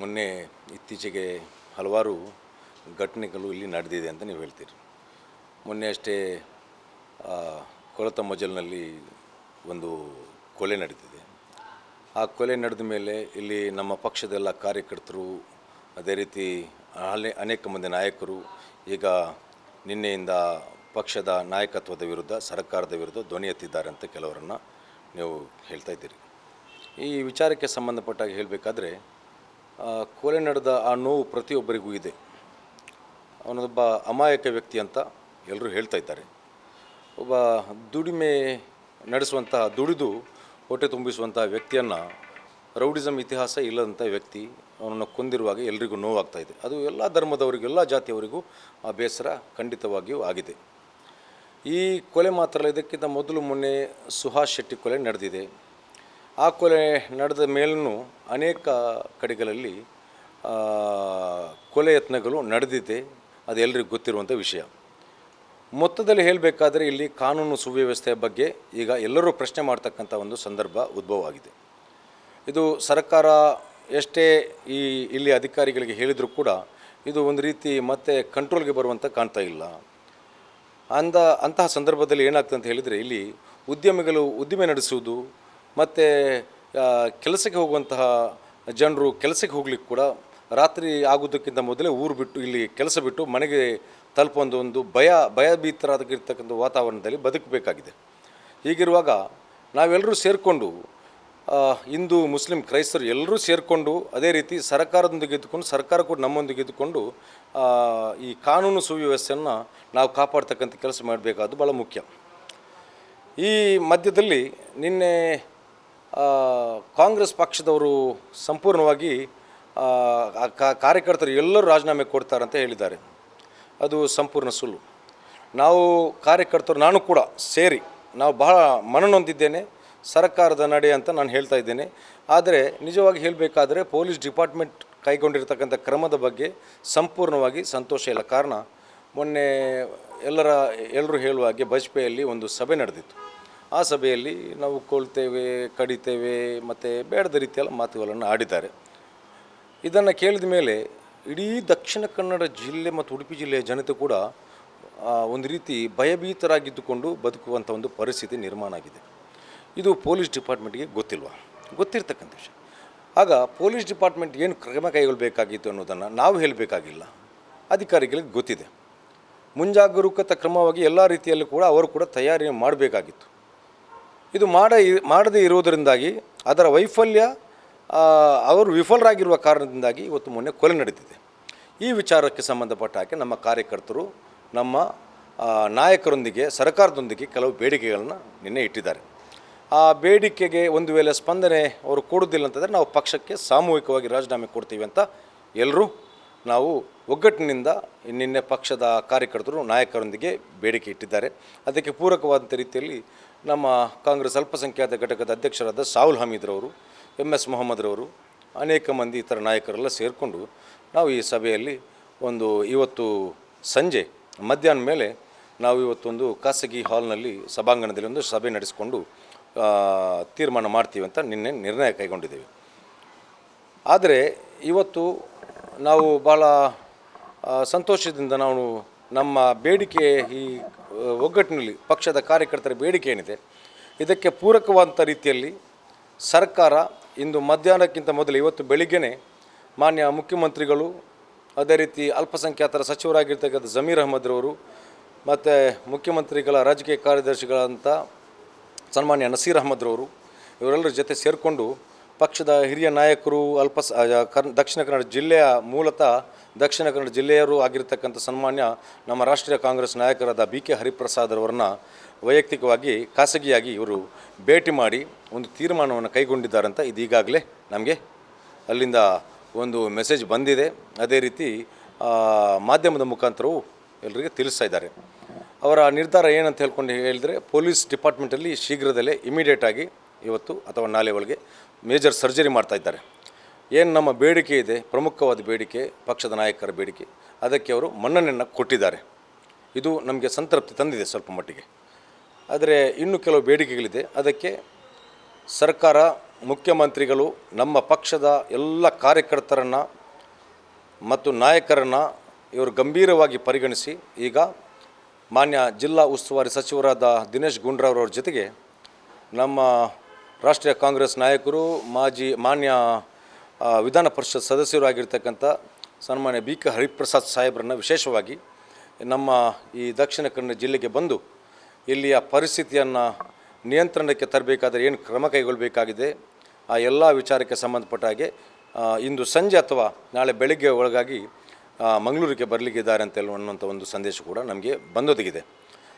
ಮೊನ್ನೆ ಇತ್ತೀಚೆಗೆ ಹಲವಾರು ಘಟನೆಗಳು ಇಲ್ಲಿ ನಡೆದಿದೆ ಅಂತ ನೀವು ಹೇಳ್ತೀರಿ. ಮೊನ್ನೆ ಅಷ್ಟೇ ಕೊಳತ ಮಜಲ್ನಲ್ಲಿ ಒಂದು ಕೊಲೆ ನಡೀತಿದೆ. ಆ ಕೊಲೆ ನಡೆದ ಮೇಲೆ ಇಲ್ಲಿ ನಮ್ಮ ಪಕ್ಷದೆಲ್ಲ ಕಾರ್ಯಕರ್ತರು, ಅದೇ ರೀತಿ ಹಲೆ ಅನೇಕ ಮಂದಿ ನಾಯಕರು, ಈಗ ನಿನ್ನೆಯಿಂದ ಪಕ್ಷದ ನಾಯಕತ್ವದ ವಿರುದ್ಧ, ಸರ್ಕಾರದ ವಿರುದ್ಧ ಧ್ವನಿ ಎತ್ತಿದ್ದಾರೆ ಅಂತ ಕೆಲವರನ್ನು ನೀವು ಹೇಳ್ತಾ ಇದ್ದೀರಿ. ಈ ವಿಚಾರಕ್ಕೆ ಸಂಬಂಧಪಟ್ಟಾಗ ಹೇಳಬೇಕಾದ್ರೆ ಕೊಲೆ ನಡೆದ ಆ ನೋವು ಪ್ರತಿಯೊಬ್ಬರಿಗೂ ಇದೆ. ಅವನೊಬ್ಬ ಅಮಾಯಕ ವ್ಯಕ್ತಿ ಅಂತ ಎಲ್ಲರೂ ಹೇಳ್ತಾ ಇದ್ದಾರೆ. ಒಬ್ಬ ದುಡಿಮೆ ನಡೆಸುವಂತಹ, ದುಡಿದು ಹೊಟ್ಟೆ ತುಂಬಿಸುವಂತಹ ವ್ಯಕ್ತಿಯನ್ನು ರೌಡಿಸಮ್ ಇತಿಹಾಸ ಇಲ್ಲದಂಥ ವ್ಯಕ್ತಿ ಅವನನ್ನು ಕೊಂದಿರುವಾಗ ಎಲ್ರಿಗೂ ನೋವಾಗ್ತಾ ಇದೆ. ಅದು ಎಲ್ಲ ಧರ್ಮದವರಿಗೂ, ಎಲ್ಲ ಜಾತಿಯವರಿಗೂ ಆ ಬೇಸರ ಖಂಡಿತವಾಗಿಯೂ ಆಗಿದೆ. ಈ ಕೊಲೆ ಮಾತ್ರ ಇದಕ್ಕಿಂತ ಮೊದಲು ಮೊನ್ನೆ ಸುಹಾಸ್ ಶೆಟ್ಟಿ ಕೊಲೆ ನಡೆದಿದೆ. ಆ ಕೊಲೆ ನಡೆದ ಮೇಲೂ ಅನೇಕ ಕಡೆಗಳಲ್ಲಿ ಕೊಲೆ ಯತ್ನಗಳು ನಡೆದಿದೆ. ಅದು ಎಲ್ಲರಿಗೂ ಗೊತ್ತಿರುವಂಥ ವಿಷಯ. ಮೊತ್ತದಲ್ಲಿ ಹೇಳಬೇಕಾದ್ರೆ ಇಲ್ಲಿ ಕಾನೂನು ಸುವ್ಯವಸ್ಥೆಯ ಬಗ್ಗೆ ಈಗ ಎಲ್ಲರೂ ಪ್ರಶ್ನೆ ಮಾಡ್ತಕ್ಕಂಥ ಒಂದು ಸಂದರ್ಭ ಉದ್ಭವ ಆಗಿದೆ ಇದು ಸರ್ಕಾರ ಎಷ್ಟೇ ಈ ಇಲ್ಲಿ ಅಧಿಕಾರಿಗಳಿಗೆ ಹೇಳಿದರೂ ಕೂಡ ಇದು ಒಂದು ರೀತಿ ಮತ್ತೆ ಕಂಟ್ರೋಲ್ಗೆ ಬರುವಂಥ ಕಾಣ್ತಾ ಇಲ್ಲ. ಅಂದ, ಅಂತಹ ಸಂದರ್ಭದಲ್ಲಿ ಏನಾಗ್ತದೆ ಅಂತ ಹೇಳಿದರೆ ಇಲ್ಲಿ ಉದ್ಯಮಿಗಳು ಉದ್ದಿಮೆ ನಡೆಸುವುದು ಮತ್ತು ಕೆಲಸಕ್ಕೆ ಹೋಗುವಂತಹ ಜನರು ಕೆಲಸಕ್ಕೆ ಹೋಗ್ಲಿಕ್ಕೆ ಕೂಡ ರಾತ್ರಿ ಆಗೋದಕ್ಕಿಂತ ಮೊದಲೇ ಊರು ಬಿಟ್ಟು ಇಲ್ಲಿ ಕೆಲಸ ಬಿಟ್ಟು ಮನೆಗೆ ತಲುಪುವಂಥ ಒಂದು ಭಯ, ಭಯಭೀತರಾಗಿರ್ತಕ್ಕಂಥ ವಾತಾವರಣದಲ್ಲಿ ಬದುಕಬೇಕಾಗಿದೆ. ಹೀಗಿರುವಾಗ ನಾವೆಲ್ಲರೂ ಸೇರಿಕೊಂಡು ಹಿಂದೂ, ಮುಸ್ಲಿಂ, ಕ್ರೈಸ್ತರು ಎಲ್ಲರೂ ಸೇರಿಕೊಂಡು ಅದೇ ರೀತಿ ಸರ್ಕಾರದೊಂದಿಗೆ ಇದ್ದುಕೊಂಡು, ಸರ್ಕಾರ ಕೂಡ ನಮ್ಮೊಂದಿಗೆ ಇದ್ದುಕೊಂಡು ಈ ಕಾನೂನು ಸುವ್ಯವಸ್ಥೆಯನ್ನು ನಾವು ಕಾಪಾಡ್ತಕ್ಕಂಥ ಕೆಲಸ ಮಾಡಬೇಕಾದ್ದು ಭಾಳ ಮುಖ್ಯ. ಈ ಮಧ್ಯದಲ್ಲಿ ನಿನ್ನೆ ಕಾಂಗ್ರೆಸ್ ಪಕ್ಷದವರು ಸಂಪೂರ್ಣವಾಗಿ ಕಾರ್ಯಕರ್ತರು ಎಲ್ಲರೂ ರಾಜೀನಾಮೆ ಕೊಡ್ತಾರಂತ ಹೇಳಿದ್ದಾರೆ. ಅದು ಸಂಪೂರ್ಣ ಸುಳ್ಳು. ನಾವು ಕಾರ್ಯಕರ್ತರು, ನಾನು ಕೂಡ ಸೇರಿ, ನಾವು ಬಹಳ ಮನನೊಂದಿದ್ದೇನೆ ಸರ್ಕಾರದ ನಡೆ ಅಂತ ನಾನು ಹೇಳ್ತಾ ಇದ್ದೇನೆ. ಆದರೆ ನಿಜವಾಗಿ ಹೇಳಬೇಕಾದ್ರೆ ಪೊಲೀಸ್ ಡಿಪಾರ್ಟ್ಮೆಂಟ್ ಕೈಗೊಂಡಿರ್ತಕ್ಕಂಥ ಕ್ರಮದ ಬಗ್ಗೆ ಸಂಪೂರ್ಣವಾಗಿ ಸಂತೋಷ ಇಲ್ಲ. ಕಾರಣ, ಮೊನ್ನೆ ಎಲ್ಲರ, ಎಲ್ಲರೂ ಹೇಳುವ ಹಾಗೆ ಬಜಪೆಯಲ್ಲಿ ಒಂದು ಸಭೆ ನಡೆದಿತ್ತು. ಆ ಸಭೆಯಲ್ಲಿ ನಾವು ಕೊಳ್ತೇವೆ, ಕಡಿತೇವೆ ಮತ್ತು ಬೇಡದ ರೀತಿಯಲ್ಲ ಮಾತುಗಳನ್ನು ಆಡಿದ್ದಾರೆ. ಇದನ್ನು ಕೇಳಿದ ಮೇಲೆ ಇಡೀ ದಕ್ಷಿಣ ಕನ್ನಡ ಜಿಲ್ಲೆ ಮತ್ತು ಉಡುಪಿ ಜಿಲ್ಲೆಯ ಜನತೆ ಕೂಡ ಒಂದು ರೀತಿ ಭಯಭೀತರಾಗಿದ್ದುಕೊಂಡು ಬದುಕುವಂಥ ಒಂದು ಪರಿಸ್ಥಿತಿ ನಿರ್ಮಾಣ ಆಗಿದೆ. ಇದು ಪೊಲೀಸ್ ಡಿಪಾರ್ಟ್ಮೆಂಟ್ಗೆ ಗೊತ್ತಿಲ್ವ? ಗೊತ್ತಿರ್ತಕ್ಕಂಥ ವಿಷಯ. ಆಗ ಪೊಲೀಸ್ ಡಿಪಾರ್ಟ್ಮೆಂಟ್ ಏನು ಕ್ರಮ ಕೈಗೊಳ್ಳಬೇಕಾಗಿತ್ತು ಅನ್ನೋದನ್ನು ನಾವು ಹೇಳಬೇಕಾಗಿಲ್ಲ. ಅಧಿಕಾರಿಗಳಿಗೆ ಗೊತ್ತಿದೆ. ಮುಂಜಾಗರೂಕತಾ ಕ್ರಮವಾಗಿ ಎಲ್ಲ ರೀತಿಯಲ್ಲೂ ಕೂಡ ಅವರು ಕೂಡ ತಯಾರಿ ಮಾಡಬೇಕಾಗಿತ್ತು. ಇದು ಮಾಡ ಮಾಡದೇ ಇರುವುದರಿಂದಾಗಿ ಅದರ ವೈಫಲ್ಯ ಅವರು ವಿಫಲರಾಗಿರುವ ಕಾರಣದಿಂದಾಗಿ ಇವತ್ತು ಮೊನ್ನೆ ಕೊಲೆ ನಡೆದಿದೆ ಈ ವಿಚಾರಕ್ಕೆ ಸಂಬಂಧಪಟ್ಟ ಹಾಗೆ ನಮ್ಮ ಕಾರ್ಯಕರ್ತರು ನಮ್ಮ ನಾಯಕರೊಂದಿಗೆ, ಸರ್ಕಾರದೊಂದಿಗೆ ಕೆಲವು ಬೇಡಿಕೆಗಳನ್ನು ನಿನ್ನೆ ಇಟ್ಟಿದ್ದಾರೆ. ಆ ಬೇಡಿಕೆಗೆ ಒಂದು ವೇಳೆ ಸ್ಪಂದನೆ ಅವರು ಕೊಡೋದಿಲ್ಲ ಅಂತಂದರೆ ನಾವು ಪಕ್ಷಕ್ಕೆ ಸಾಮೂಹಿಕವಾಗಿ ರಾಜೀನಾಮೆ ಕೊಡ್ತೀವಿ ಅಂತ ಎಲ್ಲರೂ ನಾವು ಒಗ್ಗಟ್ಟಿನಿಂದ ನಿನ್ನೆ ಪಕ್ಷದ ಕಾರ್ಯಕರ್ತರು, ನಾಯಕರೊಂದಿಗೆ ಬೇಡಿಕೆ ಇಟ್ಟಿದ್ದಾರೆ. ಅದಕ್ಕೆ ಪೂರಕವಾದಂಥ ರೀತಿಯಲ್ಲಿ ನಮ್ಮ ಕಾಂಗ್ರೆಸ್ ಅಲ್ಪಸಂಖ್ಯಾತ ಘಟಕದ ಅಧ್ಯಕ್ಷರಾದ ಸಾಹುಲ್ ಹಮೀದ್ರವರು ಎಂ ಎಸ್ ಮೊಹಮ್ಮದ್ರವರು ಅನೇಕ ಮಂದಿ ಇತರ ನಾಯಕರೆಲ್ಲ ಸೇರಿಕೊಂಡು ನಾವು ಈ ಸಭೆಯಲ್ಲಿ ಒಂದು ಇವತ್ತು ಸಂಜೆ, ಮಧ್ಯಾಹ್ನ ಮೇಲೆ ನಾವು ಇವತ್ತೊಂದು ಖಾಸಗಿ ಹಾಲ್ನಲ್ಲಿ ಸಭಾಂಗಣದಲ್ಲಿ ಒಂದು ಸಭೆ ನಡೆಸಿಕೊಂಡು ತೀರ್ಮಾನ ಮಾಡ್ತೀವಿ ಅಂತ ನಿನ್ನೆ ನಿರ್ಣಯ ಕೈಗೊಂಡಿದ್ದೇವೆ. ಆದರೆ ಇವತ್ತು ನಾವು ಭಾಳ ಸಂತೋಷದಿಂದ ನಾವು ನಮ್ಮ ಬೇಡಿಕೆ ಈ ಒಗ್ಗಟ್ಟಿನಲ್ಲಿ ಪಕ್ಷದ ಕಾರ್ಯಕರ್ತರ ಬೇಡಿಕೆ ಏನಿದೆ, ಇದಕ್ಕೆ ಪೂರಕವಾದಂಥ ರೀತಿಯಲ್ಲಿ ಸರ್ಕಾರ ಇಂದು ಮಧ್ಯಾಹ್ನಕ್ಕಿಂತ ಮೊದಲು ಇವತ್ತು ಬೆಳಿಗ್ಗೆ ಮಾನ್ಯ ಮುಖ್ಯಮಂತ್ರಿಗಳು, ಅದೇ ರೀತಿ ಅಲ್ಪಸಂಖ್ಯಾತರ ಸಚಿವರಾಗಿರ್ತಕ್ಕಂಥ ಜಮೀರ್ ಅಹಮದ್ರವರು ಮತ್ತು ಮುಖ್ಯಮಂತ್ರಿಗಳ ರಾಜಕೀಯ ಕಾರ್ಯದರ್ಶಿಗಳಂಥ ಸನ್ಮಾನ್ಯ ನಸೀರ್ ಅಹಮದ್ರವರು ಇವರೆಲ್ಲರ ಜೊತೆ ಸೇರಿಕೊಂಡು ಪಕ್ಷದ ಹಿರಿಯ ನಾಯಕರು ಅಲ್ಪ ಸ- ಕರ್, ದಕ್ಷಿಣ ಕನ್ನಡ ಜಿಲ್ಲೆಯ ಮೂಲತಃ ದಕ್ಷಿಣ ಕನ್ನಡ ಜಿಲ್ಲೆಯರು ಆಗಿರ್ತಕ್ಕಂಥ ಸನ್ಮಾನ್ಯ ನಮ್ಮ ರಾಷ್ಟ್ರೀಯ ಕಾಂಗ್ರೆಸ್ ನಾಯಕರಾದ ಬಿ ಕೆ ಹರಿಪ್ರಸಾದ್ ಅವರನ್ನ ವೈಯಕ್ತಿಕವಾಗಿ, ಖಾಸಗಿಯಾಗಿ ಇವರು ಭೇಟಿ ಮಾಡಿ ಒಂದು ತೀರ್ಮಾನವನ್ನು ಅಂತ ಇದೀಗಾಗಲೇ ನಮಗೆ ಅಲ್ಲಿಂದ ಒಂದು ಮೆಸೇಜ್ ಬಂದಿದೆ. ಅದೇ ರೀತಿ ಮಾಧ್ಯಮದ ಮುಖಾಂತರವು ಎಲ್ಲರಿಗೆ ತಿಳಿಸ್ತಾ ಇದ್ದಾರೆ. ಅವರ ನಿರ್ಧಾರ ಏನಂತ ಹೇಳ್ಕೊಂಡು ಹೇಳಿದರೆ, ಪೊಲೀಸ್ ಡಿಪಾರ್ಟ್ಮೆಂಟಲ್ಲಿ ಶೀಘ್ರದಲ್ಲೇ ಇಮಿಡಿಯೇಟಾಗಿ ಇವತ್ತು ಅಥವಾ ನಾಳೆ ಒಳಗೆ ಮೇಜರ್ ಸರ್ಜರಿ ಮಾಡ್ತಾ ಇದ್ದಾರೆ. ಏನು ನಮ್ಮ ಬೇಡಿಕೆ ಇದೆ, ಪ್ರಮುಖವಾದ ಬೇಡಿಕೆ, ಪಕ್ಷದ ನಾಯಕರ ಬೇಡಿಕೆ, ಅದಕ್ಕೆ ಅವರು ಮನ್ನಣೆಯನ್ನು ಕೊಟ್ಟಿದ್ದಾರೆ. ಇದು ನಮಗೆ ಸಂತೃಪ್ತಿ ತಂದಿದೆ ಸ್ವಲ್ಪ ಮಟ್ಟಿಗೆ. ಆದರೆ ಇನ್ನೂ ಕೆಲವು ಬೇಡಿಕೆಗಳಿದೆ. ಅದಕ್ಕೆ ಸರ್ಕಾರ, ಮುಖ್ಯಮಂತ್ರಿಗಳು, ನಮ್ಮ ಪಕ್ಷದ ಎಲ್ಲ ಕಾರ್ಯಕರ್ತರನ್ನು ಮತ್ತು ನಾಯಕರನ್ನು ಇವರು ಗಂಭೀರವಾಗಿ ಪರಿಗಣಿಸಿ ಈಗ ಮಾನ್ಯ ಜಿಲ್ಲಾ ಉಸ್ತುವಾರಿ ಸಚಿವರಾದ ದಿನೇಶ್ ಗುಂಡ್ರವರವ್ರ ಜೊತೆಗೆ ನಮ್ಮ ರಾಷ್ಟ್ರೀಯ ಕಾಂಗ್ರೆಸ್ ನಾಯಕರು, ಮಾಜಿ ಮಾನ್ಯ ವಿಧಾನ ಪರಿಷತ್ ಸದಸ್ಯರು ಆಗಿರ್ತಕ್ಕಂಥ ಸನ್ಮಾನ್ಯ ಬಿ ಕೆ ಹರಿಪ್ರಸಾದ್ ಸಾಹೇಬ್ರನ್ನ ವಿಶೇಷವಾಗಿ ನಮ್ಮ ಈ ದಕ್ಷಿಣ ಕನ್ನಡ ಜಿಲ್ಲೆಗೆ ಬಂದು ಇಲ್ಲಿಯ ಪರಿಸ್ಥಿತಿಯನ್ನು ನಿಯಂತ್ರಣಕ್ಕೆ ತರಬೇಕಾದರೆ ಏನು ಕ್ರಮ ಕೈಗೊಳ್ಳಬೇಕಾಗಿದೆ ಆ ಎಲ್ಲ ವಿಚಾರಕ್ಕೆ ಸಂಬಂಧಪಟ್ಟ ಹಾಗೆ ಇಂದು ಸಂಜೆ ಅಥವಾ ನಾಳೆ ಬೆಳಗ್ಗೆ ಒಳಗಾಗಿ ಮಂಗಳೂರಿಗೆ ಬರಲಿಕ್ಕಿದ್ದಾರೆ ಅಂತ ಅನ್ನುವಂಥ ಒಂದು ಸಂದೇಶ ಕೂಡ ನಮಗೆ ಬಂದೊದಗಿದೆ.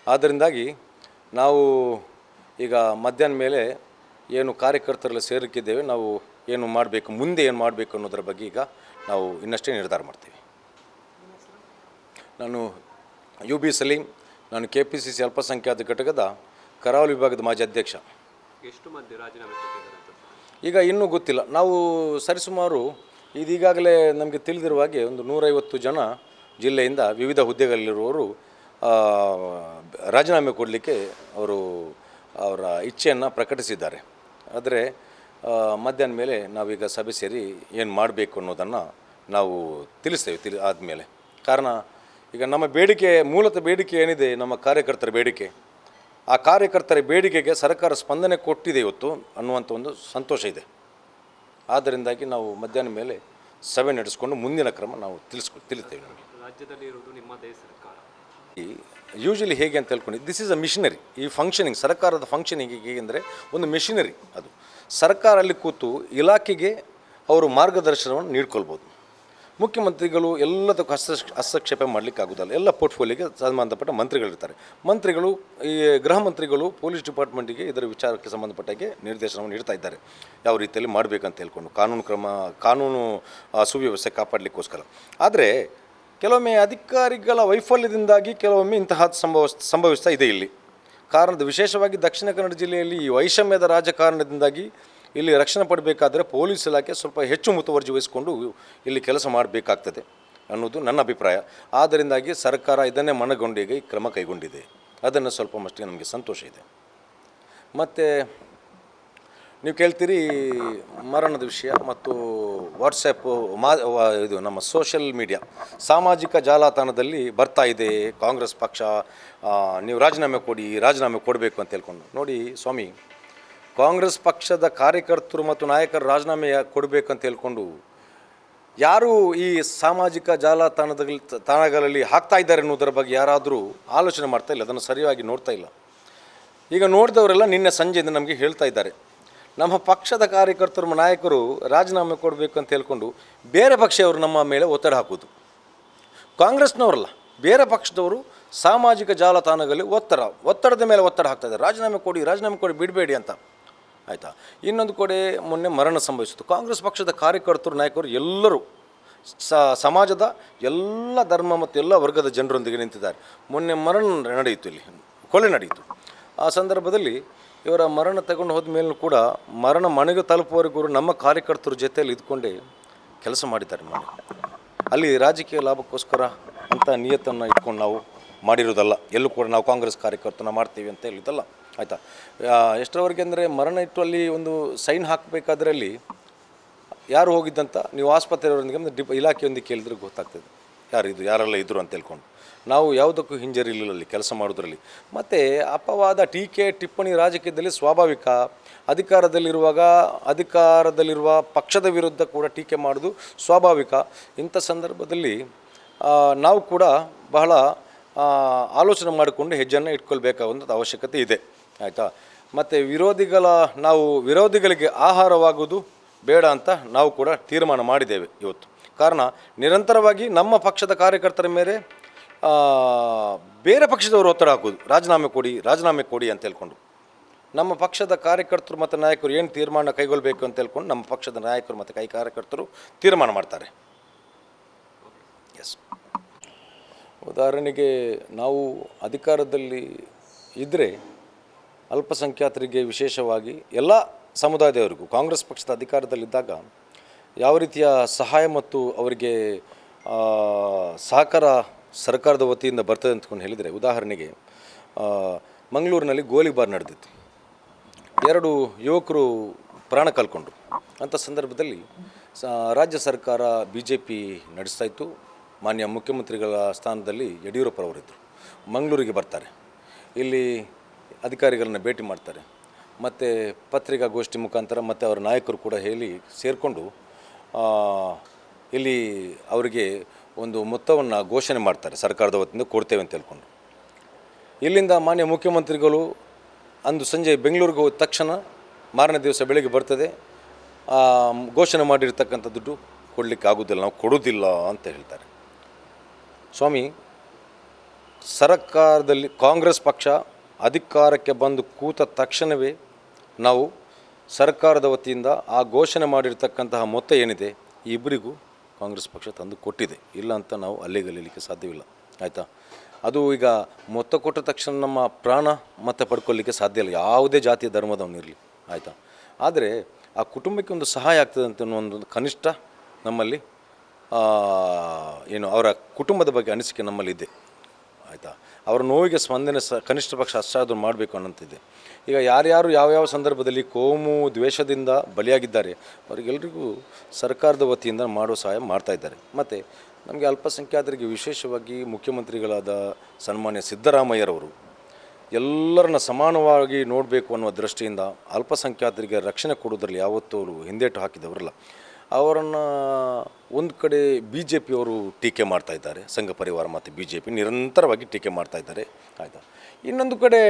ಆದ್ದರಿಂದಾಗಿ ನಾವು ಈಗ ಮಧ್ಯಾಹ್ನ ಮೇಲೆ ಏನು ಕಾರ್ಯಕರ್ತರಲ್ಲಿ ಸೇರಿಕ್ಕಿದ್ದೇವೆ ನಾವು ಏನು ಮಾಡಬೇಕು ಮುಂದೆ ಏನು ಮಾಡಬೇಕು ಅನ್ನೋದರ ಬಗ್ಗೆ ಈಗ ನಾವು ಇನ್ನಷ್ಟೇ ನಿರ್ಧಾರ ಮಾಡ್ತೀವಿ. ನಾನು ಯು ಬಿ ಸಲೀಂ ನಾನು ಕೆ ಪಿ ಸಿ ಸಿ ಅಲ್ಪಸಂಖ್ಯಾತ ಘಟಕದ ಕರಾವಳಿ ವಿಭಾಗದ ಮಾಜಿ ಅಧ್ಯಕ್ಷ. ಎಷ್ಟು ಮಂದಿ ರಾಜೀನಾಮೆ ಈಗ ಇನ್ನೂ ಗೊತ್ತಿಲ್ಲ. ನಾವು ಸರಿಸುಮಾರು ಇದೀಗಾಗಲೇ ನಮಗೆ ತಿಳಿದಿರುವ ಹಾಗೆ ಒಂದು ನೂರೈವತ್ತು ಜನ ಜಿಲ್ಲೆಯಿಂದ ವಿವಿಧ ಹುದ್ದೆಗಳಲ್ಲಿರುವವರು ರಾಜೀನಾಮೆ ಕೊಡಲಿಕ್ಕೆ ಅವರು ಅವರ ಇಚ್ಛೆಯನ್ನು ಪ್ರಕಟಿಸಿದ್ದಾರೆ. ಆದರೆ ಮಧ್ಯಾಹ್ನ ಮೇಲೆ ನಾವೀಗ ಸಭೆ ಸೇರಿ ಏನು ಮಾಡಬೇಕು ಅನ್ನೋದನ್ನು ನಾವು ತಿಳಿಸ್ತೇವೆ ತಿಳಿ ಆದಮೇಲೆ. ಕಾರಣ ಈಗ ನಮ್ಮ ಬೇಡಿಕೆ ಮೂಲತಃ ಬೇಡಿಕೆ ಏನಿದೆ ನಮ್ಮ ಕಾರ್ಯಕರ್ತರ ಬೇಡಿಕೆ. ಆ ಕಾರ್ಯಕರ್ತರ ಬೇಡಿಕೆಗೆ ಸರ್ಕಾರ ಸ್ಪಂದನೆ ಕೊಟ್ಟಿದೆ ಇವತ್ತು ಅನ್ನುವಂಥ ಒಂದು ಸಂತೋಷ ಇದೆ. ಆದ್ದರಿಂದಾಗಿ ನಾವು ಮಧ್ಯಾಹ್ನ ಮೇಲೆ ಸಭೆ ನಡೆಸ್ಕೊಂಡು ಮುಂದಿನ ಕ್ರಮ ನಾವು ತಿಳಿಸ್ಕೊ ತಿಳಿತೇವೆ ನಮಗೆ. ರಾಜ್ಯದಲ್ಲಿ ಇರುವುದು ನಿಮ್ಮದೇ ಸರ್ಕಾರ. ಯೂಶಲಿ ಹೇಗೆ ಅಂತ ಹೇಳ್ಕೊಂಡು ದಿಸ್ ಈಸ್ ಅ ಮಿಷನರಿ ಈ ಫಂಕ್ಷನಿಂಗ್ ಸರ್ಕಾರದ ಫಂಕ್ಷನಿಂಗ್ ಹೇಗೆಂದರೆ ಒಂದು ಮೆಷಿನರಿ ಅದು. ಸರ್ಕಾರ ಅಲ್ಲಿ ಕೂತು ಇಲಾಖೆಗೆ ಅವರು ಮಾರ್ಗದರ್ಶನವನ್ನು ನೀಡ್ಕೊಳ್ಬೋದು. ಮುಖ್ಯಮಂತ್ರಿಗಳು ಎಲ್ಲದಕ್ಕೂ ಹಸ್ತ ಹಸ್ತಕ್ಷೇಪ ಮಾಡಲಿಕ್ಕೆ ಆಗೋದಲ್ಲ ಎಲ್ಲ ಪೋರ್ಟ್ಫೋಲಿಯೋಗೆ ಸಂಬಂಧಪಟ್ಟ ಮಂತ್ರಿಗಳಿರ್ತಾರೆ. ಮಂತ್ರಿಗಳು, ಈ ಗೃಹ ಮಂತ್ರಿಗಳು ಪೊಲೀಸ್ ಡಿಪಾರ್ಟ್ಮೆಂಟಿಗೆ ಇದರ ವಿಚಾರಕ್ಕೆ ಸಂಬಂಧಪಟ್ಟಾಗೆ ನಿರ್ದೇಶನವನ್ನು ನೀಡ್ತಾ ಇದ್ದಾರೆ. ಯಾವ ರೀತಿಯಲ್ಲಿ ಮಾಡಬೇಕಂತ ಹೇಳ್ಕೊಂಡು ಕಾನೂನು ಕ್ರಮ, ಕಾನೂನು ಸುವ್ಯವಸ್ಥೆ ಕಾಪಾಡಲಿಕ್ಕೋಸ್ಕರ. ಆದರೆ ಕೆಲವೊಮ್ಮೆ ಅಧಿಕಾರಿಗಳ ವೈಫಲ್ಯದಿಂದಾಗಿ ಕೆಲವೊಮ್ಮೆ ಇಂತಹ ಸಂಭವ, ಸಂಭವಿಸ್ತಾ ಇದೆ ಇಲ್ಲಿ. ಕಾರಣದ ವಿಶೇಷವಾಗಿ ದಕ್ಷಿಣ ಕನ್ನಡ ಜಿಲ್ಲೆಯಲ್ಲಿ ಈ ವೈಷಮ್ಯದ ರಾಜಕಾರಣದಿಂದಾಗಿ ಇಲ್ಲಿ ರಕ್ಷಣೆ ಪಡಬೇಕಾದರೆ ಪೊಲೀಸ್ ಇಲಾಖೆ ಸ್ವಲ್ಪ ಹೆಚ್ಚು ಮುತುವರ್ಜಿ ವಹಿಸಿಕೊಂಡು ಇಲ್ಲಿ ಕೆಲಸ ಮಾಡಬೇಕಾಗ್ತದೆ ಅನ್ನೋದು ನನ್ನ ಅಭಿಪ್ರಾಯ. ಆದ್ದರಿಂದಾಗಿ ಸರ್ಕಾರ ಇದನ್ನೇ ಮನಗೊಂಡಿಗೆ ಕ್ರಮ ಕೈಗೊಂಡಿದೆ. ಅದನ್ನು ಸ್ವಲ್ಪ ಮಟ್ಟಿಗೆ ನಮಗೆ ಸಂತೋಷ ಇದೆ. ಮತ್ತು ನೀವು ಕೇಳ್ತೀರಿ ಮರಣದ ವಿಷಯ ಮತ್ತು ವಾಟ್ಸಪ್ಪು ಮಾ ಇದು ನಮ್ಮ ಸೋಷಿಯಲ್ ಮೀಡಿಯಾ ಸಾಮಾಜಿಕ ಜಾಲತಾಣದಲ್ಲಿ ಬರ್ತಾ ಇದೆ. ಕಾಂಗ್ರೆಸ್ ಪಕ್ಷ ನೀವು ರಾಜೀನಾಮೆ ಕೊಡಿ, ರಾಜೀನಾಮೆ ಕೊಡಬೇಕು ಅಂತ ಹೇಳ್ಕೊಂಡು. ನೋಡಿ ಸ್ವಾಮಿ, ಕಾಂಗ್ರೆಸ್ ಪಕ್ಷದ ಕಾರ್ಯಕರ್ತರು ಮತ್ತು ನಾಯಕರು ರಾಜೀನಾಮೆ ಕೊಡಬೇಕು ಅಂತ ಹೇಳ್ಕೊಂಡು ಯಾರು ಈ ಸಾಮಾಜಿಕ ಜಾಲತಾಣದಲ್ಲಿ, ತಾಣಗಳಲ್ಲಿ ಹಾಕ್ತಾ ಇದ್ದಾರೆ ಅನ್ನೋದರ ಬಗ್ಗೆ ಯಾರಾದರೂ ಆಲೋಚನೆ ಮಾಡ್ತಾ ಇಲ್ಲ? ಅದನ್ನು ಸರಿಯಾಗಿ ನೋಡ್ತಾ ಇಲ್ಲ. ಈಗ ನೋಡಿದವರೆಲ್ಲ ನಿನ್ನೆ ಸಂಜೆಯಿಂದ ನಮಗೆ ಹೇಳ್ತಾ ಇದ್ದಾರೆ. ನಮ್ಮ ಪಕ್ಷದ ಕಾರ್ಯಕರ್ತರು, ನಾಯಕರು ರಾಜೀನಾಮೆ ಕೊಡಬೇಕು ಅಂತ ಹೇಳ್ಕೊಂಡು ಬೇರೆ ಪಕ್ಷವರು ನಮ್ಮ ಮೇಲೆ ಒತ್ತಡ ಹಾಕೋದು ಕಾಂಗ್ರೆಸ್ನವರಲ್ಲ, ಬೇರೆ ಪಕ್ಷದವರು ಸಾಮಾಜಿಕ ಜಾಲತಾಣಗಳಲ್ಲಿ ಒತ್ತಡ, ಒತ್ತಡದ ಮೇಲೆ ಒತ್ತಡ ಹಾಕ್ತಾಯಿದ್ದಾರೆ ರಾಜೀನಾಮೆ ಕೊಡಿ ರಾಜೀನಾಮೆ ಕೊಡಿ, ಬಿಡಬೇಡಿ ಅಂತ. ಆಯಿತಾ? ಇನ್ನೊಂದು ಕಡೆ ಮೊನ್ನೆ ಮರಣ ಸಂಭವಿಸಿತು ಕಾಂಗ್ರೆಸ್ ಪಕ್ಷದ ಕಾರ್ಯಕರ್ತರು, ನಾಯಕರು ಎಲ್ಲರೂ ಸಮಾಜದ ಎಲ್ಲ ಧರ್ಮ ಮತ್ತು ಎಲ್ಲ ವರ್ಗದ ಜನರೊಂದಿಗೆ ನಿಂತಿದ್ದಾರೆ. ಮೊನ್ನೆ ಮರಣ ನಡೆಯಿತು ಇಲ್ಲಿ, ಕೊಲೆ ನಡೆಯಿತು. ಆ ಸಂದರ್ಭದಲ್ಲಿ ಇವರ ಮರಣ ತಗೊಂಡು ಹೋದ ಮೇಲೂ ಕೂಡ ಮರಣ ಮನೆಗೆ ತಲುಪುವವರೆಗೂ ನಮ್ಮ ಕಾರ್ಯಕರ್ತರ ಜೊತೆಯಲ್ಲಿ ಇದ್ಕೊಂಡು ಕೆಲಸ ಮಾಡಿದ್ದಾರೆ ಮನೆ. ಅಲ್ಲಿ ರಾಜಕೀಯ ಲಾಭಕ್ಕೋಸ್ಕರ ಅಂತ ನಿಯತ್ತನ್ನು ಇಟ್ಕೊಂಡು ನಾವು ಮಾಡಿರೋದಲ್ಲ. ಎಲ್ಲೂ ಕೂಡ ನಾವು ಕಾಂಗ್ರೆಸ್ ಕಾರ್ಯಕರ್ತನ ಮಾಡ್ತೀವಿ ಅಂತ ಹೇಳಿದಲ್ಲ ಆಯಿತಾ? ಎಷ್ಟರವರೆಗೆ ಅಂದರೆ ಮರಣ ಇಟ್ಟು ಅಲ್ಲಿ ಒಂದು ಸೈನ್ ಹಾಕಬೇಕಾದ್ರಲ್ಲಿ ಯಾರು ಹೋಗಿದ್ದಂತ? ನೀವು ಆಸ್ಪತ್ರೆಯವರೊಂದಿಗೆ ಡಿಪ್ ಇಲಾಖೆಯೊಂದಿಗೆ ಕೇಳಿದ್ರೆ ಗೊತ್ತಾಗ್ತದೆ. ಯಾರು ಇದು? ಯಾರೆಲ್ಲ ಇದ್ದರು ಅಂತ ಹೇಳ್ಕೊಂಡು. ನಾವು ಯಾವುದಕ್ಕೂ ಹಿಂಜರಿಲಿಲ್ಲ ಅಲ್ಲಿ ಕೆಲಸ ಮಾಡೋದ್ರಲ್ಲಿ ಮತ್ತು ಅಪವಾದ ಟೀಕೆ, ಟಿಪ್ಪಣಿ ರಾಜಕೀಯದಲ್ಲಿ ಸ್ವಾಭಾವಿಕ. ಅಧಿಕಾರದಲ್ಲಿರುವಾಗ, ಅಧಿಕಾರದಲ್ಲಿರುವ ಪಕ್ಷದ ವಿರುದ್ಧ ಕೂಡ ಟೀಕೆ ಮಾಡೋದು ಸ್ವಾಭಾವಿಕ. ಇಂಥ ಸಂದರ್ಭದಲ್ಲಿ ನಾವು ಕೂಡ ಬಹಳ ಆಲೋಚನೆ ಮಾಡಿಕೊಂಡು ಹೆಜ್ಜೆಯನ್ನು ಇಟ್ಕೊಳ್ಬೇಕಾದಂಥ ಅವಶ್ಯಕತೆ ಇದೆ. ಆಯಿತಾ? ಮತ್ತು ವಿರೋಧಿಗಳ, ನಾವು ವಿರೋಧಿಗಳಿಗೆ ಆಹಾರವಾಗುವುದು ಬೇಡ ಅಂತ ನಾವು ಕೂಡ ತೀರ್ಮಾನ ಮಾಡಿದ್ದೇವೆ ಇವತ್ತು. ಕಾರಣ, ನಿರಂತರವಾಗಿ ನಮ್ಮ ಪಕ್ಷದ ಕಾರ್ಯಕರ್ತರ ಮೇಲೆ ಬೇರೆ ಪಕ್ಷದವರು ಒತ್ತಡ ಹಾಕೋದು. ರಾಜೀನಾಮೆ ಕೊಡಿ ರಾಜೀನಾಮೆ ಕೊಡಿ ಅಂತ ಹೇಳ್ಕೊಂಡು. ನಮ್ಮ ಪಕ್ಷದ ಕಾರ್ಯಕರ್ತರು ಮತ್ತು ನಾಯಕರು ಏನು ತೀರ್ಮಾನ ಕೈಗೊಳ್ಳಬೇಕು ಅಂತ ಹೇಳ್ಕೊಂಡು ನಮ್ಮ ಪಕ್ಷದ ನಾಯಕರು ಮತ್ತು ಕೈ ಕಾರ್ಯಕರ್ತರು ತೀರ್ಮಾನ ಮಾಡ್ತಾರೆ. ಎಸ್ ಉದಾಹರಣೆಗೆ ನಾವು ಅಧಿಕಾರದಲ್ಲಿ ಇದ್ದರೆ ಅಲ್ಪಸಂಖ್ಯಾತರಿಗೆ ವಿಶೇಷವಾಗಿ ಎಲ್ಲ ಸಮುದಾಯದವರಿಗೂ, ಕಾಂಗ್ರೆಸ್ ಪಕ್ಷದ ಅಧಿಕಾರದಲ್ಲಿದ್ದಾಗ ಯಾವ ರೀತಿಯ ಸಹಾಯ ಮತ್ತು ಅವರಿಗೆ ಸಹಕಾರ ಸರ್ಕಾರದ ವತಿಯಿಂದ ಬರ್ತದೆ ಅಂತಕೊಂಡು ಹೇಳಿದರೆ, ಉದಾಹರಣೆಗೆ ಮಂಗಳೂರಿನಲ್ಲಿ ಗೋಲಿಬಾರ್ ನಡೆದಿತ್ತು. ಎರಡು ಯುವಕರು ಪ್ರಾಣ ಕಳ್ಕೊಂಡ್ರು ಅಂಥ ಸಂದರ್ಭದಲ್ಲಿ ರಾಜ್ಯ ಸರ್ಕಾರ ಬಿ ಜೆ ಪಿ ನಡೆಸ್ತಾ ಇತ್ತು. ಮಾನ್ಯ ಮುಖ್ಯಮಂತ್ರಿಗಳ ಸ್ಥಾನದಲ್ಲಿ ಯಡಿಯೂರಪ್ಪರವರಿದ್ದರು ಮಂಗಳೂರಿಗೆ ಬರ್ತಾರೆ. ಇಲ್ಲಿ ಅಧಿಕಾರಿಗಳನ್ನ ಭೇಟಿ ಮಾಡ್ತಾರೆ. ಮತ್ತು ಪತ್ರಿಕಾಗೋಷ್ಠಿ ಮುಖಾಂತರ ಮತ್ತು ಅವರ ನಾಯಕರು ಕೂಡ ಹೇಳಿ ಸೇರಿಕೊಂಡು ಇಲ್ಲಿ ಅವರಿಗೆ ಒಂದು ಮೊತ್ತವನ್ನು ಘೋಷಣೆ ಮಾಡ್ತಾರೆ ಸರ್ಕಾರದ ವತಿಯಿಂದ ಕೊಡ್ತೇವೆ ಅಂತ ಹೇಳ್ಕೊಂಡು. ಇಲ್ಲಿಂದ ಮಾನ್ಯ ಮುಖ್ಯಮಂತ್ರಿಗಳು ಅಂದು ಸಂಜೆ ಬೆಂಗಳೂರಿಗೆ ಹೋದ ತಕ್ಷಣ ಮಾರನೇ ದಿವಸ ಬೆಳಗ್ಗೆ ಬರ್ತದೆ. ಘೋಷಣೆ ಮಾಡಿರ್ತಕ್ಕಂಥ ದುಡ್ಡು ಕೊಡಲಿಕ್ಕೆ ಆಗೋದಿಲ್ಲ, ನಾವು ಕೊಡೋದಿಲ್ಲ ಅಂತ ಹೇಳ್ತಾರೆ. ಸ್ವಾಮಿ, ಸರ್ಕಾರದಲ್ಲಿ ಕಾಂಗ್ರೆಸ್ ಪಕ್ಷ ಅಧಿಕಾರಕ್ಕೆ ಬಂದು ಕೂತ ತಕ್ಷಣವೇ ನಾವು ಸರ್ಕಾರದ ವತಿಯಿಂದ ಆ ಘೋಷಣೆ ಮಾಡಿರ್ತಕ್ಕಂತಹ ಮೊತ್ತ ಏನಿದೆ ಇಬ್ಬರಿಗೂ ಕಾಂಗ್ರೆಸ್ ಪಕ್ಷ ತಂದು ಕೊಟ್ಟಿದೆ. ಇಲ್ಲ ಅಂತ ನಾವು ಅಲ್ಲಿಗಲೀಲಿಕ್ಕೆ ಸಾಧ್ಯವಿಲ್ಲ. ಆಯಿತಾ? ಅದು ಈಗ ಮೊತ್ತ ಕೊಟ್ಟ ತಕ್ಷಣ ನಮ್ಮ ಪ್ರಾಣ ಮತ್ತೆ ಪಡ್ಕೊಳ್ಳಿಕ್ಕೆ ಸಾಧ್ಯ ಇಲ್ಲ. ಯಾವುದೇ ಜಾತಿಯ ಧರ್ಮದವನಿರಲಿ ಆಯಿತಾ? ಆದರೆ ಆ ಕುಟುಂಬಕ್ಕೆ ಒಂದು ಸಹಾಯ ಆಗ್ತದೆ ಅಂತ ಒಂದು ಕನಿಷ್ಠ ನಮ್ಮಲ್ಲಿ ಏನು ಅವರ ಕುಟುಂಬದ ಬಗ್ಗೆ ಅನಿಸಿಕೆ ನಮ್ಮಲ್ಲಿದೆ. ಆಯಿತಾ? ಅವರ ನೋವಿಗೆ ಸ್ಪಂದನೆ ಸ, ಕನಿಷ್ಠ ಪಕ್ಷ ಅಷ್ಟಾದರೂ ಮಾಡಬೇಕು ಅನ್ನಂತಿದೆ. ಈಗ ಯಾರ್ಯಾರು ಯಾವ್ಯಾವ ಸಂದರ್ಭದಲ್ಲಿ ಕೋಮು ದ್ವೇಷದಿಂದ ಬಲಿಯಾಗಿದ್ದಾರೆ, ಅವರಿಗೆಲ್ರಿಗೂ ಸರ್ಕಾರದ ವತಿಯಿಂದ ಮಾಡುವ ಸಹಾಯ ಮಾಡ್ತಾ ಇದ್ದಾರೆ. ಮತ್ತು ನಮಗೆ ಅಲ್ಪಸಂಖ್ಯಾತರಿಗೆ ವಿಶೇಷವಾಗಿ ಮುಖ್ಯಮಂತ್ರಿಗಳಾದ ಸನ್ಮಾನ್ಯ ಸಿದ್ದರಾಮಯ್ಯರವರು, ಎಲ್ಲರನ್ನ ಸಮಾನವಾಗಿ ನೋಡಬೇಕು ಅನ್ನುವ ದೃಷ್ಟಿಯಿಂದ ಅಲ್ಪಸಂಖ್ಯಾತರಿಗೆ ರಕ್ಷಣೆ ಕೊಡೋದ್ರಲ್ಲಿ ಯಾವತ್ತೂ ಹಿಂದೇಟು ಹಾಕಿದವರಲ್ಲ. ಅವರನ್ನು ಒಂದು ಕಡೆ ಬಿ ಜೆ ಪಿಯವರು ಟೀಕೆ ಮಾಡ್ತಾ ಇದ್ದಾರೆ. ಸಂಘ ಪರಿವಾರ ಮತ್ತು ಬಿ ಜೆ ಪಿ ನಿರಂತರವಾಗಿ ಟೀಕೆ ಮಾಡ್ತಾ ಇದ್ದಾರೆ. ಆಯಿತಾ? ಇನ್ನೊಂದು ಕಡೆ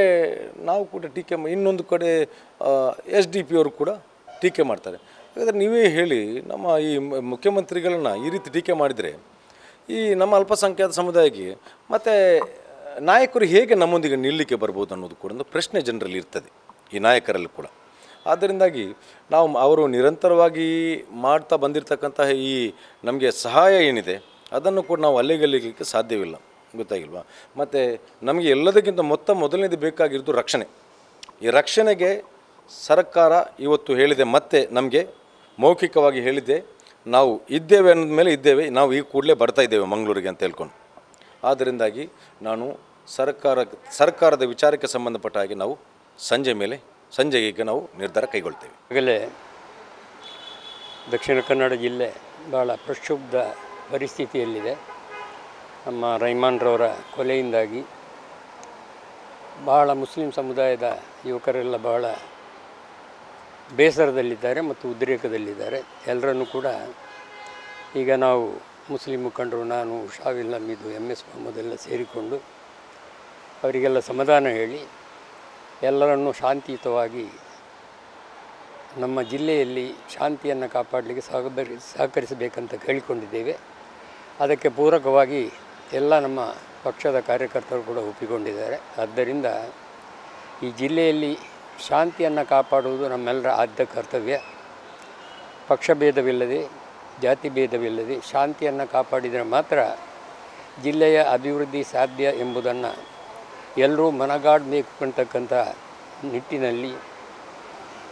ನಾವು ಕೂಡ ಟೀಕೆ ಇನ್ನೊಂದು ಕಡೆ ಎಸ್ ಡಿ ಪಿಯವರು ಕೂಡ ಟೀಕೆ ಮಾಡ್ತಾರೆ. ಹಾಗಾದರೆ ನೀವೇ ಹೇಳಿ, ನಮ್ಮ ಈ ಮುಖ್ಯಮಂತ್ರಿಗಳನ್ನ ಈ ರೀತಿ ಟೀಕೆ ಮಾಡಿದರೆ, ಈ ನಮ್ಮ ಅಲ್ಪಸಂಖ್ಯಾತ ಸಮುದಾಯಕ್ಕೆ ಮತ್ತು ನಾಯಕರು ಹೇಗೆ ನಮ್ಮೊಂದಿಗೆ ನಿಲ್ಲಲಿಕ್ಕೆ ಬರ್ಬೋದು ಅನ್ನೋದು ಕೂಡ ಒಂದು ಪ್ರಶ್ನೆ ಜನರಲ್ಲಿ ಇರ್ತದೆ. ಈ ನಾಯಕರಲ್ಲಿ ಕೂಡ. ಆದ್ದರಿಂದಾಗಿ ನಾವು ಅವರು ನಿರಂತರವಾಗಿ ಮಾಡ್ತಾ ಬಂದಿರತಕ್ಕಂತಹ ಈ ನಮಗೆ ಸಹಾಯ ಏನಿದೆ, ಅದನ್ನು ಕೂಡ ನಾವು ಅಲ್ಲಿಗಲ್ಲಿಗೆ ಸಾಧ್ಯವಿಲ್ಲ. ಗೊತ್ತಾಗಿಲ್ವಾ? ಮತ್ತು ನಮಗೆ ಎಲ್ಲದಕ್ಕಿಂತ ಮೊತ್ತ ಮೊದಲನೇದು ಬೇಕಾಗಿರೋದು ರಕ್ಷಣೆ. ಈ ರಕ್ಷಣೆಗೆ ಸರ್ಕಾರ ಇವತ್ತು ಹೇಳಿದೆ, ಮತ್ತೆ ನಮಗೆ ಮೌಖಿಕವಾಗಿ ಹೇಳಿದೆ, ನಾವು ಇದ್ದೇವೆ ಅನ್ನೋದ ಮೇಲೆ ಇದ್ದೇವೆ, ನಾವು ಈ ಕೂಡಲೇ ಬರ್ತಾ ಇದ್ದೇವೆ ಮಂಗಳೂರಿಗೆ ಅಂತ ಹೇಳ್ಕೊಂಡು. ಆದ್ದರಿಂದಾಗಿ ನಾನು ಸರ್ಕಾರ, ಸರ್ಕಾರದ ವಿಚಾರಕ್ಕೆ ಸಂಬಂಧಪಟ್ಟ ಹಾಗೆ ನಾವು ಸಂಜೆ ಮೇಲೆ ಸಂಜೆಗೆ ಈಗ ನಾವು ನಿರ್ಧಾರ ಕೈಗೊಳ್ತೇವೆ. ಆಗಲೇ ದಕ್ಷಿಣ ಕನ್ನಡ ಜಿಲ್ಲೆ ಭಾಳ ಪ್ರಕ್ಷುಬ್ಧ ಪರಿಸ್ಥಿತಿಯಲ್ಲಿದೆ. ನಮ್ಮ ರೈಮಾನ್ರವರ ಕೊಲೆಯಿಂದಾಗಿ ಬಹಳ ಮುಸ್ಲಿಂ ಸಮುದಾಯದ ಯುವಕರೆಲ್ಲ ಬಹಳ ಬೇಸರದಲ್ಲಿದ್ದಾರೆ ಮತ್ತು ಉದ್ರೇಕದಲ್ಲಿದ್ದಾರೆ. ಎಲ್ಲರನ್ನೂ ಕೂಡ ಈಗ ನಾವು ಮುಸ್ಲಿಂ ಮುಖಂಡರು, ನಾನು, ಶಾವಿಲ್ ನಮ್ಮಿದು ಎಂ ಎಸ್ ಮೊಹಮ್ಮದ್ ಎಲ್ಲ ಸೇರಿಕೊಂಡು ಅವರಿಗೆಲ್ಲ ಸಮಾಧಾನ ಹೇಳಿ ಎಲ್ಲರನ್ನೂ ಶಾಂತಿಯುತವಾಗಿ ನಮ್ಮ ಜಿಲ್ಲೆಯಲ್ಲಿ ಶಾಂತಿಯನ್ನು ಕಾಪಾಡಲಿಕ್ಕೆ ಸಹಬರಿ, ಸಹಕರಿಸಬೇಕಂತ ಕೇಳಿಕೊಂಡಿದ್ದೇವೆ. ಅದಕ್ಕೆ ಪೂರಕವಾಗಿ ಎಲ್ಲ ನಮ್ಮ ಪಕ್ಷದ ಕಾರ್ಯಕರ್ತರು ಕೂಡ ಒಪ್ಪಿಕೊಂಡಿದ್ದಾರೆ. ಆದ್ದರಿಂದ ಈ ಜಿಲ್ಲೆಯಲ್ಲಿ ಶಾಂತಿಯನ್ನು ಕಾಪಾಡುವುದು ನಮ್ಮೆಲ್ಲರ ಆದ್ಯ ಕರ್ತವ್ಯ. ಪಕ್ಷಭೇದವಿಲ್ಲದೆ ಜಾತಿ ಭೇದವಿಲ್ಲದೆ ಶಾಂತಿಯನ್ನು ಕಾಪಾಡಿದರೆ ಮಾತ್ರ ಜಿಲ್ಲೆಯ ಅಭಿವೃದ್ಧಿ ಸಾಧ್ಯ ಎಂಬುದನ್ನು ಎಲ್ಲರೂ ಮನಗಾಡಬೇಕು ಅಂತಕ್ಕಂಥ ನಿಟ್ಟಿನಲ್ಲಿ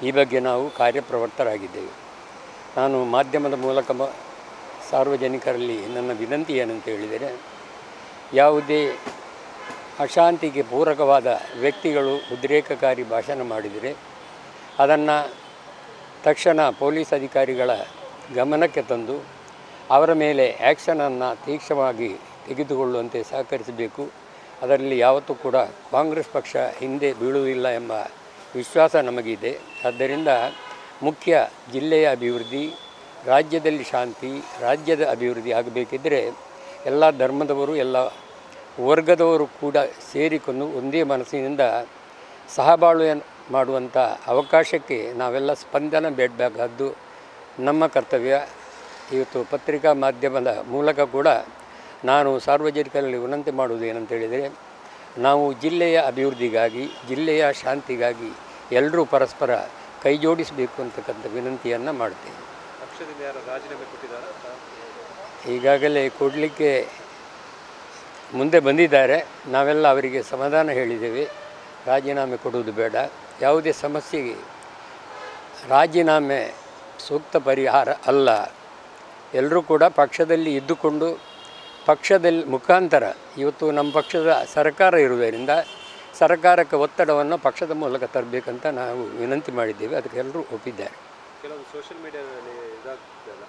ಈ ಬಗ್ಗೆ ನಾವು ಕಾರ್ಯಪ್ರವೃತ್ತರಾಗಿದ್ದೇವೆ. ನಾನು ಮಾಧ್ಯಮದ ಮೂಲಕ ಸಾರ್ವಜನಿಕರಲ್ಲಿ ನನ್ನ ವಿನಂತಿ ಏನಂತ ಹೇಳಿದರೆ, ಯಾವುದೇ ಅಶಾಂತಿಗೆ ಪೂರಕವಾದ ವ್ಯಕ್ತಿಗಳು ಉದ್ರೇಕಕಾರಿ ಭಾಷಣ ಮಾಡಿದರೆ, ಅದನ್ನು ತಕ್ಷಣ ಪೊಲೀಸ್ ಅಧಿಕಾರಿಗಳ ಗಮನಕ್ಕೆ ತಂದು, ಅವರ ಮೇಲೆ ಆ್ಯಕ್ಷನನ್ನು ತೀಕ್ಷ್ಣವಾಗಿ ತೆಗೆದುಕೊಳ್ಳುವಂತೆ ಸಹಕರಿಸಬೇಕು. ಅದರಲ್ಲಿ ಯಾವತ್ತೂ ಕೂಡ ಕಾಂಗ್ರೆಸ್ ಪಕ್ಷ ಹಿಂದೆ ಬೀಳುವುದಿಲ್ಲ ಎಂಬ ವಿಶ್ವಾಸ ನಮಗಿದೆ. ಆದ್ದರಿಂದ ಮುಖ್ಯ ಜಿಲ್ಲೆಯ ಅಭಿವೃದ್ಧಿ, ರಾಜ್ಯದಲ್ಲಿ ಶಾಂತಿ, ರಾಜ್ಯದ ಅಭಿವೃದ್ಧಿ ಆಗಬೇಕಿದ್ದರೆ ಎಲ್ಲ ಧರ್ಮದವರು, ಎಲ್ಲ ವರ್ಗದವರು ಕೂಡ ಸೇರಿಕೊಂಡು ಒಂದೇ ಮನಸ್ಸಿನಿಂದ ಸಹಬಾಳ್ವೆ ಮಾಡುವಂಥ ಅವಕಾಶಕ್ಕೆ ನಾವೆಲ್ಲ ಸ್ಪಂದನ ಬೇಡಬೇಕಾದ್ದು ನಮ್ಮ ಕರ್ತವ್ಯ. ಇವತ್ತು ಪತ್ರಿಕಾ ಮಾಧ್ಯಮದ ಮೂಲಕ ಕೂಡ ನಾನು ಸಾರ್ವಜನಿಕರಲ್ಲಿ ವಿನಂತಿ ಮಾಡುವುದು ಏನಂತ ಹೇಳಿದರೆ ನಾವು ಜಿಲ್ಲೆಯ ಅಭಿವೃದ್ಧಿಗಾಗಿ ಜಿಲ್ಲೆಯ ಶಾಂತಿಗಾಗಿ ಎಲ್ಲರೂ ಪರಸ್ಪರ ಕೈ ಜೋಡಿಸಬೇಕು ಅಂತಕ್ಕಂಥ ವಿನಂತಿಯನ್ನು ಮಾಡ್ತೇವೆ. ಈಗಾಗಲೇ ಕೊಡಲಿಕ್ಕೆ ಮುಂದೆ ಬಂದಿದ್ದಾರೆ. ನಾವೆಲ್ಲ ಅವರಿಗೆ ಸಮಾಧಾನ ಹೇಳಿದ್ದೇವೆ. ರಾಜೀನಾಮೆ ಕೊಡುವುದು ಬೇಡ. ಯಾವುದೇ ಸಮಸ್ಯೆಗೆ ರಾಜೀನಾಮೆ ಸೂಕ್ತ ಪರಿಹಾರ ಅಲ್ಲ. ಎಲ್ಲರೂ ಕೂಡ ಪಕ್ಷದಲ್ಲಿ ಇದ್ದುಕೊಂಡು ಪಕ್ಷದಲ್ಲಿ ಮುಖಾಂತರ ಇವತ್ತು ನಮ್ಮ ಪಕ್ಷದ ಸರ್ಕಾರ ಇರುವುದರಿಂದ ಸರ್ಕಾರಕ್ಕೆ ಒತ್ತಡವನ್ನು ಪಕ್ಷದ ಮೂಲಕ ತರಬೇಕಂತ ನಾವು ವಿನಂತಿ ಮಾಡಿದ್ದೇವೆ. ಅದಕ್ಕೆ ಎಲ್ಲರೂ ಒಪ್ಪಿದ್ದಾರೆ. ಕೆಲವೊಂದು ಸೋಷಿಯಲ್ ಮೀಡಿಯಾದಲ್ಲಿ ಇದಾಗ್ತದಲ್ಲ?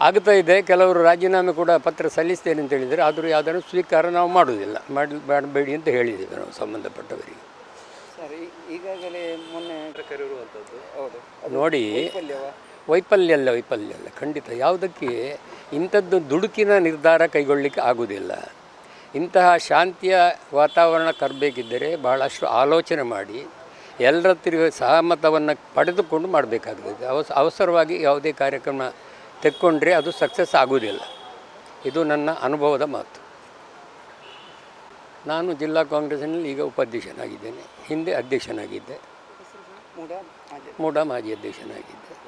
ಆಗ್ತಾ ಇದೆ. ಕೆಲವರು ರಾಜೀನಾಮೆ ಕೂಡ ಪತ್ರ ಸಲ್ಲಿಸ್ತೇನೆ ಅಂತ ಹೇಳಿದರೆ ಆದರೂ ಯಾವುದನ್ನು ಸ್ವೀಕಾರ ನಾವು ಮಾಡುವುದಿಲ್ಲ. ಮಾಡಿ ಮಾಡಬೇಡಿ ಅಂತ ಹೇಳಿದ್ದೇವೆ ನಾವು ಸಂಬಂಧಪಟ್ಟವರಿಗೆ. ಈಗಾಗಲೇ ಮೊನ್ನೆ ನೋಡಿ? ವೈಫಲ್ಯ ಅಲ್ಲ ವೈಫಲ್ಯ ಅಲ್ಲ ಖಂಡಿತ. ಯಾವುದಕ್ಕೆ? ಇಂಥದ್ದು ದುಡುಕಿನ ನಿರ್ಧಾರ ಕೈಗೊಳ್ಳಲಿಕ್ಕೆ ಆಗುವುದಿಲ್ಲ. ಇಂತಹ ಶಾಂತಿಯ ವಾತಾವರಣ ತರಬೇಕಿದ್ದರೆ ಬಹಳಷ್ಟು ಆಲೋಚನೆ ಮಾಡಿ ಎಲ್ಲರ ತಿರುಗಿ ಸಹಮತವನ್ನು ಪಡೆದುಕೊಂಡು ಮಾಡಬೇಕಾಗ್ತದೆ. ಅವಸ ಅವಸರವಾಗಿ ಯಾವುದೇ ಕಾರ್ಯಕ್ರಮ ತೆಕ್ಕೊಂಡ್ರೆ ಅದು ಸಕ್ಸಸ್ ಆಗುವುದಿಲ್ಲ. ಇದು ನನ್ನ ಅನುಭವದ ಮಾತು. ನಾನು ಜಿಲ್ಲಾ ಕಾಂಗ್ರೆಸ್ನಲ್ಲಿ ಈಗ ಉಪಾಧ್ಯಕ್ಷನಾಗಿದ್ದೇನೆ. ಹಿಂದೆ ಅಧ್ಯಕ್ಷನಾಗಿದ್ದೆ. ಮೂಡ ಮೂಡ ಮಾಜಿ ಅಧ್ಯಕ್ಷನಾಗಿದ್ದೆ.